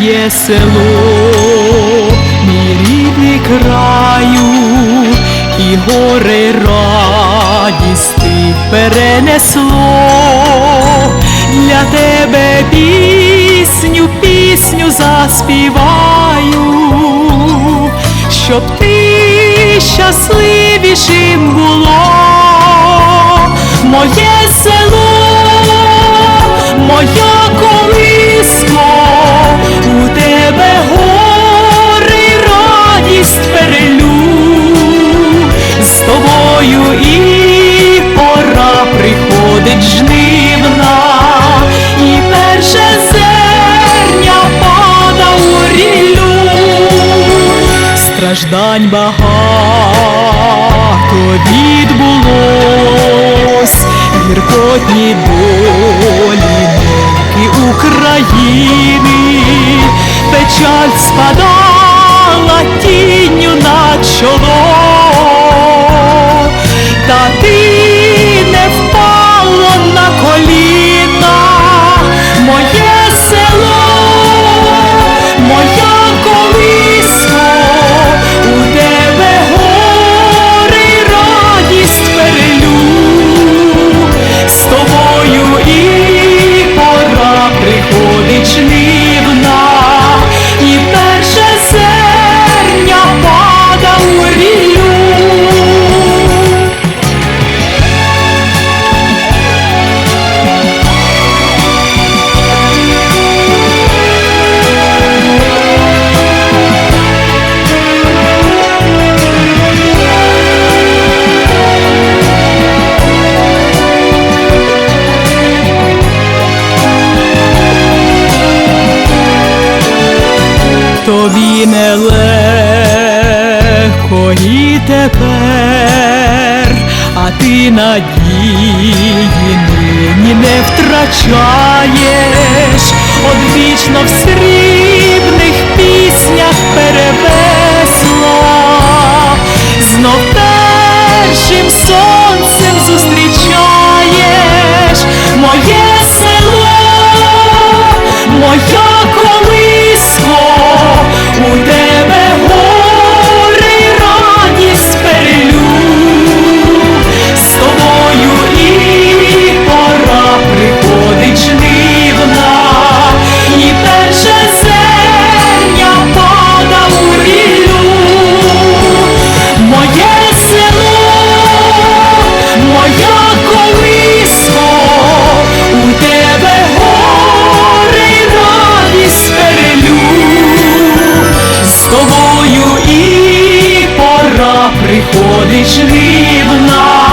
моє село, мій рідний краю, і гори радість ти перенесло, для тебе пісню, пісню заспіваю, щоб ти щасливішим було, моє село, моя тобою і пора приходить жнивна, і перше зерня пада у ріллю, страждань багато відбулось, гіркотні долі неньки України, печаль спадала тінню тобі нелегко і тепер, а ти надії нині не втрачаєш, одвічно в срібних піснях перевесла, знов першим сонцем зустрічаєш. Моє село, моя тобою і пора приходить жнивна.